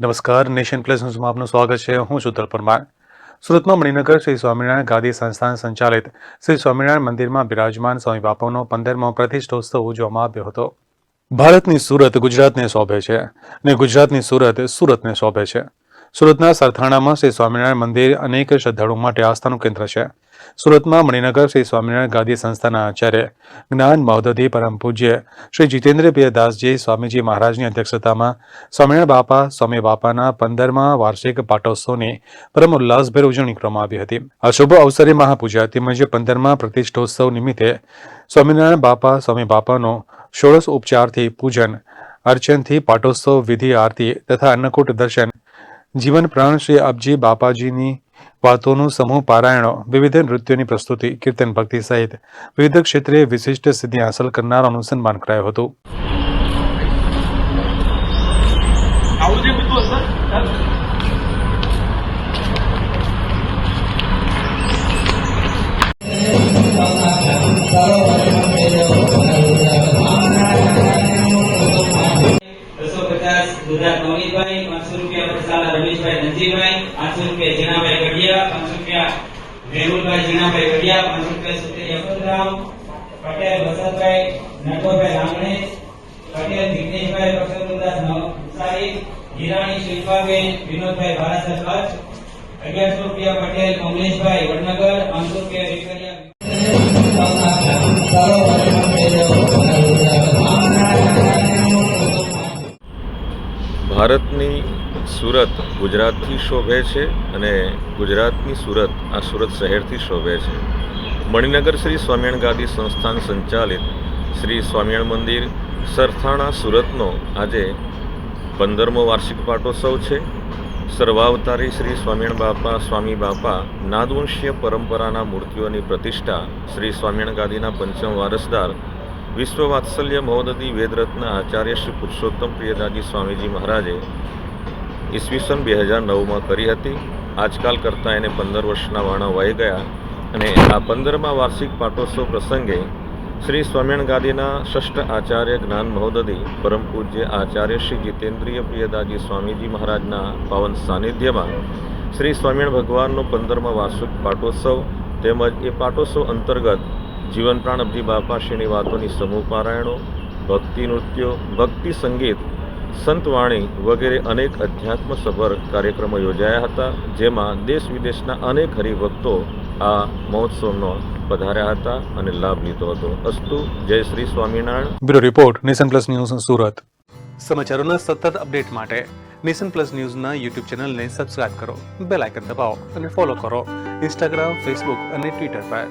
નમસ્કાર, nation plus ન્યૂઝમાં આપનું સ્વાગત છે. હું છું ધલ પરમાર સુરતમાં મણિનગર શ્રી સ્વામિનારાયણ ગાદી સંસ્થાન સંચાલિત શ્રી સ્વામિનારાયણ મંદિરમાં બિરાજમાન સ્વામી બાપુનો પંદરમો પ્રતિષ્ઠોત્સવ ઉજવવામાં આવ્યો હતો. ભારતની સુરત ગુજરાતને શોભે છે અને ગુજરાતની સુરત સુરતને શોભે છે. સુરતના સરથાણામાં શ્રી સ્વામિનારાયણ મંદિર અનેક શ્રદ્ધાળુઓ માટે આસ્થાનું કેન્દ્ર છે. સુરતમાં મણિનગર શ્રી સ્વામિનારાયણ ગાદી સંસ્થાના આચાર્ય જ્ઞાન મહોદધી પરમ પૂજ્ય શ્રી જીતેન્દ્ર દાસજી સ્વામીજી મહારાજની અધ્યક્ષતામાં સ્વામિનારાયણ બાપા, સ્વામી બાપાના પંદરમા વાર્ષિક પાટોત્સવની પરમ ઉલ્લાસભેર ઉજવણી કરવામાં આવી હતી. આ અવસરે મહાપૂજા તેમજ પંદરમા પ્રતિષ્ઠોત્સવ નિમિત્તે સ્વામિનારાયણ બાપા, સ્વામી બાપાનો ષોડશ ઉપચારથી પૂજન, અર્ચનથી પાટોત્સવ વિધિ આરતી તથા અન્નકૂટ દર્શન જીવન પ્રાણ શ્રી અબજી બાપાજીની વાતોનું સમૂહ પારાયણો, વિવિધ નૃત્યોની પ્રસ્તુતિ, કીર્તન ભક્તિ સહિત વિવિધ ક્ષેત્રે વિશિષ્ટ સિદ્ધિ હાંસલ કરનારાનું સન્માન કરાયું હતું. ગુજરાત નવનીતભાઈ પાંચસો રૂપિયા પટસાલા રમેશભાઈ નજીભાઈ પાંચસો રૂપિયા જીણાભાઈ કડિયા પાંચસો રૂપિયા મેહુલભાઈ જીણાભાઈ કડિયા પાંચસો રૂપિયા સુતે યશવંતરામ પટેલ વસંતભાઈ નટોભાઈ લાંગણે પટેલ વિઘ્નેશભાઈ પરસોત્તમદાસ નવસારી હિરાણી શિલ્પાબેન વિનોદભાઈ ભારાસર કચ્છ અગિયારસો રૂપિયા પટેલ કમલેશભાઈ વડનગર પાંચસો રૂપિયા વેકરિયા સુરત ગુજરાતથી શોભે છે અને ગુજરાતની સુરત, આ સુરત શહેરથી શોભે છે. મણિનગર શ્રી સ્વામિયણ ગાદી સંસ્થાન સંચાલિત શ્રી સ્વામિયણ મંદિર, સરથાણા સુરતનો આજે પંદરમો વાર્ષિક પાટોત્સવ છે. સર્વાવતારી શ્રી સ્વામિયણ બાપા, સ્વામી બાપા, નાદવંશીય પરંપરાના મૂર્તિઓની પ્રતિષ્ઠા શ્રી સ્વામિયણ ગાદીના પંચમ વારસદાર વિશ્વ વાત્સલ્ય મહોદતી વેદરત્ન આચાર્ય શ્રી પુરુષોત્તમ પ્રિયદાજી સ્વામીજી મહારાજે ઈસવીસન બે હજાર નવમાં કરી હતી. આજકાલ કરતાં એને પંદર વર્ષના વાણા વહી ગયા અને આ પંદરમા વાર્ષિક પાટોત્સવ પ્રસંગે શ્રી સ્વામિયણ ગાદીના ષષ્ઠ આચાર્ય જ્ઞાન મહોદધી, પરમ પૂજ્ય આચાર્ય શ્રી જીતેન્દ્રિય પ્રિયદાજી સ્વામીજી મહારાજના પાવન સાનિધ્યમાં શ્રી સ્વામિયણ ભગવાનનો પંદરમા વાર્ષિક પાટોત્સવ તેમજ એ પાટોત્સવ અંતર્ગત જીવન પ્રાણ અબજી બાપાશ્રીની વાતોની સમૂહ પારાયણો, ભક્તિ નૃત્યો, ભક્તિ સંગીત સંતવાણી વગેરે અનેક અધ્યાત્મ સભર કાર્યક્રમો યોજાયા હતા જેમાં દેશ વિદેશના અનેક હરિભક્તો આ મહોત્સવનો પધાર્યા હતા અને લાભ લીધો હતો. અસ્તુ જય Shri Swaminarayan. Bureau report nation plus news Surat. સમાચારોના સતત અપડેટ માટે નેશન પ્લસ ન્યૂઝના યુટ્યુબ ચેનલને સબસ્ક્રાઇબ કરો બેલ આઇકન દબાવો અને ફોલો કરો. ઇન્સ્ટાગ્રામ ફેસબુક અને ટ્વિટર પર.